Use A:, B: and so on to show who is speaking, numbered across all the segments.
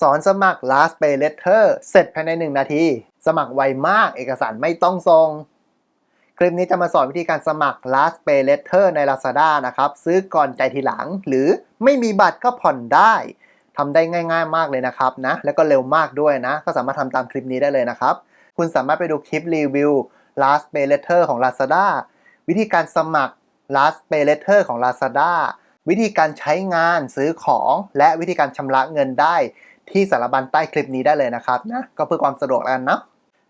A: สอนสมัคร last pay letter เสร็จภายใน 1 นาที สมัครไวมากเอกสารไม่ต้องส่ง คลิปนี้จะมาสอนวิธีการสมัคร last pay letter ใน Lazada นะครับ ซื้อก่อนใจทีหลัง หรือไม่มีบัตรก็ผ่อนได้ทำได้ง่าย ๆ มากเลยนะครับนะ แล้วก็เร็วมากด้วยนะ ก็สามารถทำตามคลิปนี้ได้เลยนะครับ คุณสามารถไปดูคลิปรีวิว last pay letter ของ Lazada วิธีการสมัคร last pay letter ของ Lazada วิธีการใช้งานซื้อของและวิธีการชำระเงินได้ ที่สารบัญใต้คลิปนี้ได้เลยนะครับนะก็เพื่อความสะดวกแล้วกันเนาะ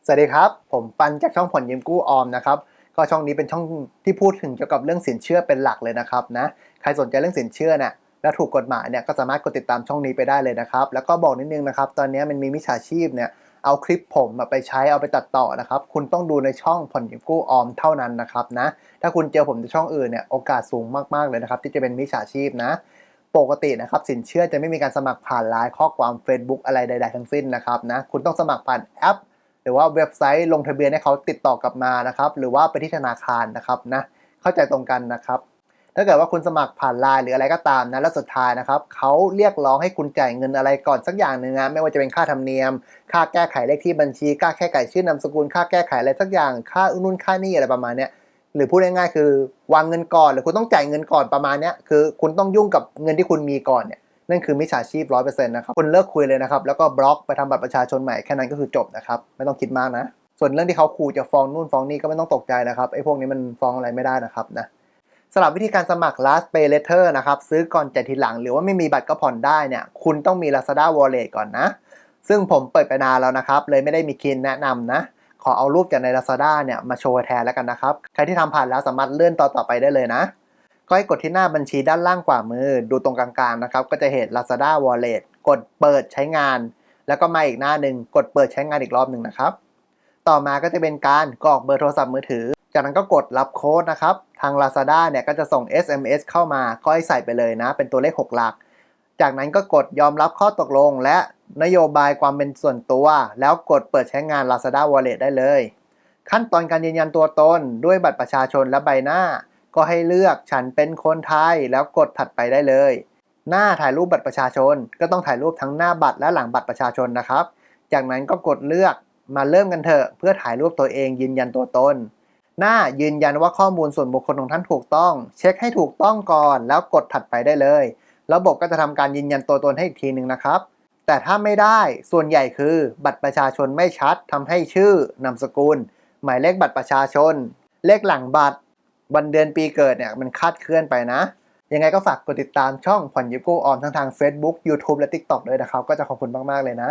A: สวัสดีครับ ผมปันจากช่องผ่อนยืมกู้ออมนะครับก็ช่องนี้เป็นช่องที่พูดถึงเกี่ยวกับเรื่องสินเชื่อเป็นหลักเลยนะครับนะใครสนใจเรื่องสินเชื่อเนี่ยแล้วถูกกฎหมายเนี่ยก็สามารถกดติดตามช่องนี้ไปได้เลยนะครับ แล้วก็บอกนิดนึงนะครับ ตอนนี้มันมีมิจฉาชีพเนี่ยเอาคลิปผมไปใช้เอาไปตัดต่อนะครับ คุณต้องดูในช่องผ่อนยืมกู้ออมเท่านั้นนะครับนะถ้าคุณเจอผมในช่องอื่นเนี่ยโอกาสสูงมากๆเลยนะครับ ที่จะเป็นมิจฉาชีพนะ ปกตินะครับสินเชื่อจะไม่มีการสมัครผ่านไลน์ข้อความ Facebook อะไรใด ๆ ทั้งสิ้นนะครับนะคุณต้องสมัครผ่านแอป หรือว่าเว็บไซต์ลงทะเบียนให้เขาติดต่อกลับมานะครับหรือว่าไปที่ธนาคารนะครับนะเข้าใจตรงกันนะครับถ้าเกิดว่าคุณสมัครผ่านไลน์หรืออะไรก็ตามนะแล้วสุดท้ายนะครับเขาเรียกร้องให้คุณจ่ายเงินอะไรก่อนสักอย่างหนึ่งนะไม่ว่าจะเป็นค่าธรรมเนียม ค่าแก้ไขเลขที่บัญชี ค่าแก้ไขชื่อนามสกุล ค่าแก้ไขอะไรสักอย่าง ค่านู่นค่านี่อะไรประมาณเนี้ย หรือพูดง่ายๆคือวางเงินก่อน หรือคุณต้องจ่ายเงินก่อนประมาณนี้คือคุณต้องยุ่งกับเงินที่คุณมีก่อนเนี่ยนั่นคือมิจฉาชีพร้อยเปอร์เซ็นต์นะครับคุณเลิกคุยเลยนะครับ แล้วก็บล็อกไปทำบัตรประชาชนใหม่แค่นั้นก็คือจบนะครับไม่ต้องคิดมากนะ ส่วนเรื่องที่เขาขู่จะฟ้องนู่นฟ้องนี่ก็ไม่ต้องตกใจนะครับไอ้พวกนี้มันฟ้องอะไรไม่ได้นะครับนะสำหรับวิธีการสมัคร last pay letter นะครับซื้อก่อนจ่ายทีหลัง หรือว่าไม่มีบัตรก็ผ่อนได้เนี่ยคุณต้องมี Lazada Wallet ก่อนนะ ซึ่งผมเปิดไปนานแล้วนะครับเลยไม่ได้มีคินแนะนำนะ อเอารูปจากใน Lazada เนี่ยมาโชว์แทนแล้วกันนะครับ ใครที่ทำผ่านแล้วสามารถเลื่อนต่อต่อไปได้เลยนะ ก็ให้กดที่หน้าบัญชีด้านล่างขวามือ ดูตรงกลางๆนะครับ ก็จะเห็น Lazada Wallet กดเปิดใช้งาน แล้วก็มาอีกหน้าหนึ่งกดเปิดใช้งานอีกรอบหนึ่งนะครับ ต่อมาก็จะเป็นการกรอกเบอร์โทรศัพท์มือถือ จากนั้นก็กดรับโค้ดนะครับ ทาง Lazada เนี่ยก็จะส่ง SMS เข้ามา ก็ให้ใส่ไปเลยนะ เป็นตัวเลข 6 หลัก จากนั้นก็กดยอมรับข้อตกลงและ นโยบายความเป็นส่วนตัว แล้วกดเปิดใช้งาน Lazada Wallet ได้เลย ขั้นตอนการยืนยันตัวตนด้วยบัตรประชาชนและใบหน้า ก็ให้เลือกฉันเป็นคนไทยแล้วกดถัดไปได้เลย หน้าถ่ายรูปบัตรประชาชน ก็ต้องถ่ายรูปทั้งหน้าบัตรและหลังบัตรประชาชนนะครับ จากนั้นก็กดเลือกมาเริ่มกันเถอะ เพื่อถ่ายรูปตัวเองยืนยันตัวตน หน้ายืนยันว่าข้อมูลส่วนบุคคลของท่านถูกต้อง เช็คให้ถูกต้องก่อน แล้วกดถัดไปได้เลย ระบบก็จะทำการยืนยันตัวตนให้อีกทีหนึ่งนะครับ แต่ถ้าไม่ได้ส่วนใหญ่คือ บัตรประชาชนไม่ชัดทำให้ชื่อนามสกุล หมายเลขบัตรประชาชน เลขหลังบัตร วันเดือนปีเกิดเนี่ยมันคาดเคลื่อนไปนะ ยังไงก็ฝากกดติดตามช่องผ่อนยิบกู้ออมทั้งทาง Facebook YouTube และ TikTok ด้วยนะครับ ก็จะขอบคุณมาก ๆ เลยนะ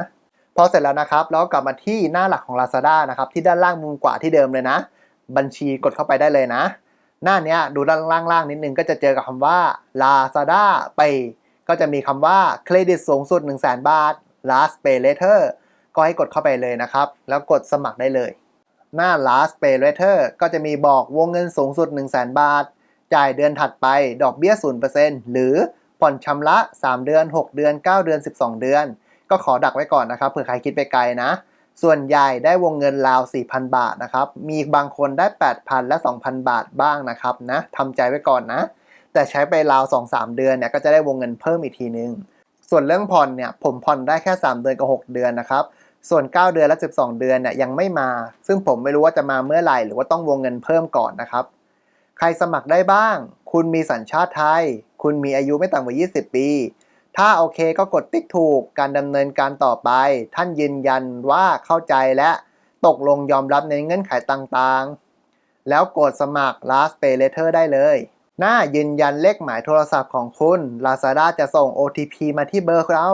A: พอเสร็จแล้วนะครับแล้วกลับมาที่หน้าหลักของ Lazada นะครับที่ด้านล่างมุมขวาที่เดิมเลยนะ บัญชีกดเข้าไปได้เลยนะ หน้าเนี้ยดูด้านล่างๆนิดนึงก็จะเจอกับคำว่า Lazada Pay ก็จะมีคำว่าเครดิตสูงสุด 1 0 0 0 0 0 บาท last pay later ก็ให้กดเข้าไปเลยนะครับ แล้วกดสมัครได้เลย หน้า last pay later ก็จะมีบอกวงเงินสูงสุด 1 0 0 0 0 0 บาท จ่ายเดือนถัดไปดอกเบี้ย 0%หรือผ่อนชำระ 3 เดือน 6 เดือน 9 เดือน 12 เดือน ก็ขอดักไว้ก่อนนะครับเผื่อใครคิดไปไกลนะ ส่วนใหญ่ได้วงเงินราว 4,000 บาทนะครับ มีบางคนได้ 8,000 และ 2,000 บาทบ้างนะครับนะทำใจไว้ก่อนนะ แต่ใช้ไปราว2-3เดือนเนี่ยก็จะได้วงเงินเพิ่มอีกทีนึง ส่วนเรื่องผ่อนเนี่ยผมผ่อนได้แค่ 3 เดือนกับ6 เดือนนะครับส่วน 9 เดือนและ 12 เดือนเนี่ยยังไม่มา ซึ่งผมไม่รู้ว่าจะมาเมื่อไหร่หรือว่าต้องวงเงินเพิ่มก่อนนะครับ ใครสมัครได้บ้าง คุณมีสัญชาติไทย คุณมีอายุไม่ต่ำกว่า 20 ปี ถ้าโอเคก็กดติ๊กถูก การดำเนินการต่อไป ท่านยืนยันว่าเข้าใจและตกลงยอมรับในเงื่อนไขต่างๆ แล้วกดสมัคร last pay letter ได้เลย หน้ายืนยันเลขหมายโทรศัพท์ของคุณ Lazada จะส่ง OTP มาที่เบอร์เรา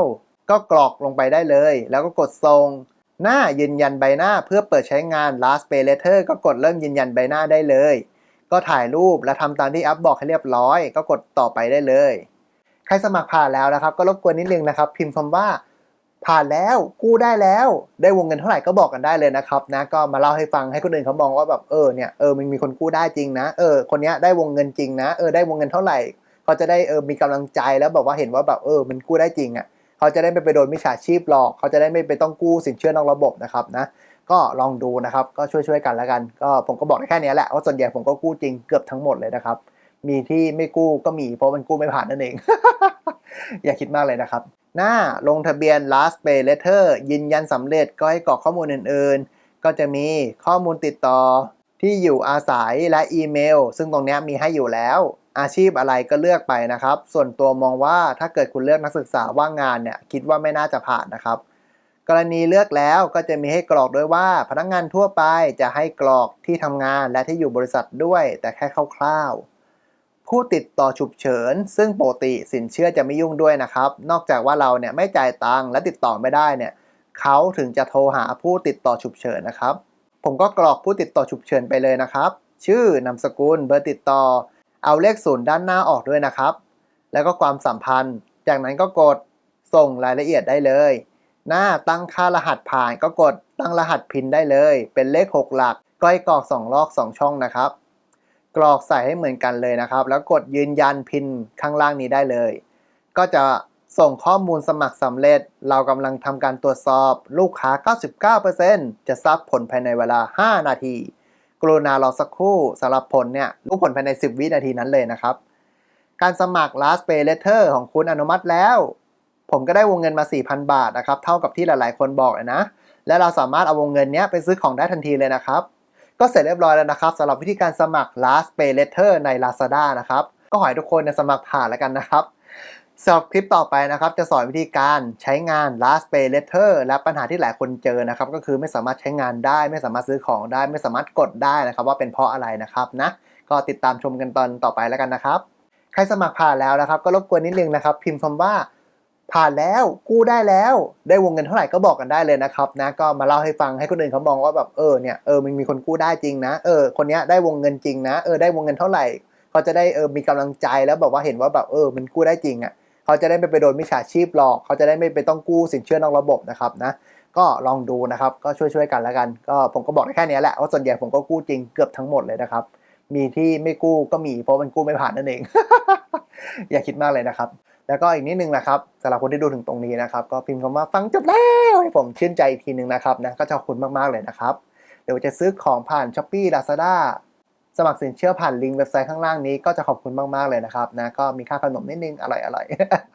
A: ก็กรอกลงไปได้เลย แล้วก็กดส่ง หน้ายืนยันใบหน้าเพื่อเปิดใช้งาน last pay letter ก็กดเริ่มยืนยันใบหน้าได้เลย ก็ถ่ายรูปและทำตามที่อัพบอกให้เรียบร้อย ก็กดต่อไปได้เลย ใครสมัครผ่านแล้วนะครับ ก็รบกวนนิดนึงนะครับ พิมพ์คำว่า ผ่านแล้วกู้ได้แล้วได้วงเงินเท่าไหร่ก็บอกกันได้เลยนะครับนะก็มาเล่าให้ฟังให้คนอื่นเขามองว่าแบบเออเนี่ยเออมันมีคนกู้ได้จริงนะเออคนนี้ได้วงเงินจริงนะเออได้วงเงินเท่าไหร่เขาจะได้เออมีกำลังใจแล้วแบบว่าเห็นว่าแบบเออมันกู้ได้จริงอะเขาจะได้ไม่ไปโดนมิจฉาชีพหลอก เขาจะได้ไม่ไปต้องกู้สินเชื่อนอกระบบนะครับนะก็ลองดูนะครับก็ช่วยๆกันแล้วกัน ก็ผมก็บอกได้แค่นี้แหละว่าส่วนใหญ่ผมก็กู้จริงเกือบทั้งหมดเลยนะครับมีที่ไม่กู้ก็มีเพราะมันกู้ไม่ผ่านนั่นเอง อย่าคิดมากเลยนะครับ หน้าลงทะเบียน last pay letter ยืนยันสำเร็จก็ให้กรอกข้อมูลอื่นๆ ก็จะมีข้อมูลติดต่อที่อยู่อาศัยและอีเมล ซึ่งตรงนี้มีให้อยู่แล้ว อาชีพอะไรก็เลือกไปนะครับ ส่วนตัวมองว่าถ้าเกิดคุณเลือกนักศึกษาว่างงานเนี่ยคิดว่าไม่น่าจะผ่านนะครับ กรณีเลือกแล้วก็จะมีให้กรอกด้วยว่า พนักงานทั่วไปจะให้กรอกที่ทำงานและที่อยู่บริษัทด้วยแต่แค่คร่าวๆ ผู้ติดต่อฉุกเฉิน ซึ่งปกติสินเชื่อจะไม่ยุ่งด้วยนะครับ นอกจากว่าเราเนี่ยไม่จ่ายตังค์และติดต่อไม่ได้เนี่ยเขาถึงจะโทรหาผู้ติดต่อฉุกเฉินนะครับ ผมก็กรอกผู้ติดต่อฉุกเฉินไปเลยนะครับ ชื่อนามสกุลเบอร์ติดต่อ เอาเลขศูนย์ด้านหน้าออกด้วยนะครับ แล้วก็ความสัมพันธ์ จากนั้นก็กดส่งรายละเอียดได้เลย หน้าตั้งค่ารหัสผ่านก็กดตั้งรหัสพินได้เลย เป็นเลข 6 หลักก็ให้กรอก2ลอก 2 ช่องนะครับ กรอกใส่ให้เหมือนกันเลยนะครับ แล้วกดยืนยันพินข้างล่างนี้ได้เลย ก็จะส่งข้อมูลสมัครสำเร็จ เรากำลังทำการตรวจสอบลูกค้า 99%จะทราบผลภายในเวลา 5 นาที กรุณารอสักครู่สำหรับผลเนี่ยรู้ผลภายใน 10 วินาทีนั้นเลยนะครับ การสมัคร last pay letter ของคุณอนุมัติแล้ว ผมก็ได้วงเงินมา 4,000 บาทนะครับ เท่ากับที่หลายๆ คนบอกนะ และเราสามารถเอาวงเงินนี้ไปซื้อของได้ทันทีเลยนะครับ ก็เสร็จเรียบร้อยแล้วนะครับสำหรับวิธีการสมัคร last pay letter ใน Lazada นะครับ ก็ขอให้ทุกคนเนี่ยสมัครผ่านแล้วกันนะครับสำหรับคลิปต่อไปนะครับ จะสอนวิธีการใช้งาน last pay letter และปัญหาที่หลายคนเจอนะครับ ก็คือไม่สามารถใช้งานได้ ไม่สามารถซื้อของได้ ไม่สามารถกดได้นะครับ ว่าเป็นเพราะอะไรนะครับนะ ก็ติดตามชมกันตอนต่อไปแล้วกันนะครับ ใครสมัครผ่านแล้วนะครับ ก็รบกวนนิดนึงนะครับ พิมพ์คำว่า ผ่านแล้วกู้ได้แล้วได้วงเงินเท่าไหร่ก็บอกกันได้เลยนะครับนะก็มาเล่าให้ฟังให้คนอื่นเขามองว่าแบบเออเนี่ยเออมันมีคนกู้ได้จริงนะเออคนนี้ได้วงเงินจริงนะเออได้วงเงินเท่าไหร่เขาจะได้เออมีกำลังใจแล้วแบบว่าเห็นว่าแบบเออมันกู้ได้จริงอะเขาจะได้ไม่ไปโดนมิจฉาชีพหลอก เขาจะได้ไม่ไปต้องกู้สินเชื่อนอกระบบนะครับนะก็ลองดูนะครับก็ช่วยๆกันแล้วกัน ก็ผมก็บอกได้แค่นี้แหละว่าส่วนใหญ่ผมก็กู้จริงเกือบทั้งหมดเลยนะครับมีที่ไม่กู้ก็มีเพราะมันกู้ไม่ผ่านนั่นเอง อย่าคิดมากเลยนะครับ แล้วก็อีกนิดนึงนะครับสำหรับคนที่ดูถึงตรงนี้นะครับ ก็พิมพ์คำว่าฟังจบแล้วให้ผมชื่นใจอีกทีหนึ่งนะครับนะก็ขอบคุณมากๆเลยนะครับ เดี๋ยวจะซื้อของผ่าน s h อ p e e Lazada สมัครสินเชื่อผ่านลิงก์เว็บไซต์ข้างล่างนี้ก็จะขอบคุณมาก ๆ เลยนะครับนะก็มีค่าขนมนิดนึง อร่อย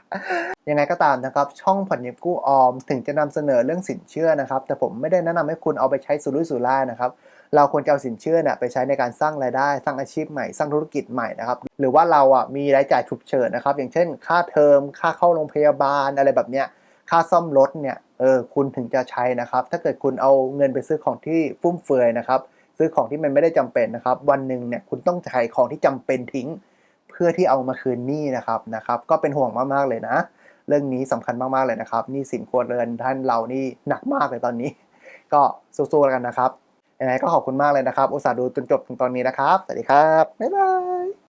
A: ๆยังไงก็ตามนะครับ ช่องผ่อนเงินกู้ออม ถึงจะนำเสนอเรื่องสินเชื่อนะครับ แต่ผมไม่ได้แนะนำให้คุณเอาไปใช้สุรุ่ยสุร่ายนะครับ เราควรจะเอาสินเชื่อเนี่ยไปใช้ในการสร้างรายได้ สร้างอาชีพใหม่ สร้างธุรกิจใหม่นะครับ หรือว่าเราอะมีรายจ่ายฉุกเฉินนะครับ อย่างเช่น ค่าเทอม ค่าเข้าโรงพยาบาลอะไรแบบเนี้ย ค่าซ่อมรถเนี่ย เออ คุณถึงจะใช้นะครับ ถ้าเกิดคุณเอาเงินไปซื้อของที่ฟุ่มเฟือยนะครับ ซื้อของที่มันไม่ได้จำเป็นนะครับ วันหนึ่งเนี่ย คุณต้องขายของที่จำเป็นทิ้ง เพื่อที่เอามาคืนหนี้นะครับ นะครับ ก็เป็นห่วงมากๆเลยนะ เรื่องนี้สำคัญมากๆเลยนะครับ นี่สินครัวเรือนท่านเรานี่หนักมากเลยตอนนี้ ก็สู้ๆกันนะครับ ยังไงก็ขอบคุณมากเลยนะครับ อุตส่าห์ดูจนจบถึงตอนนี้นะครับ สวัสดีครับ บ๊ายบาย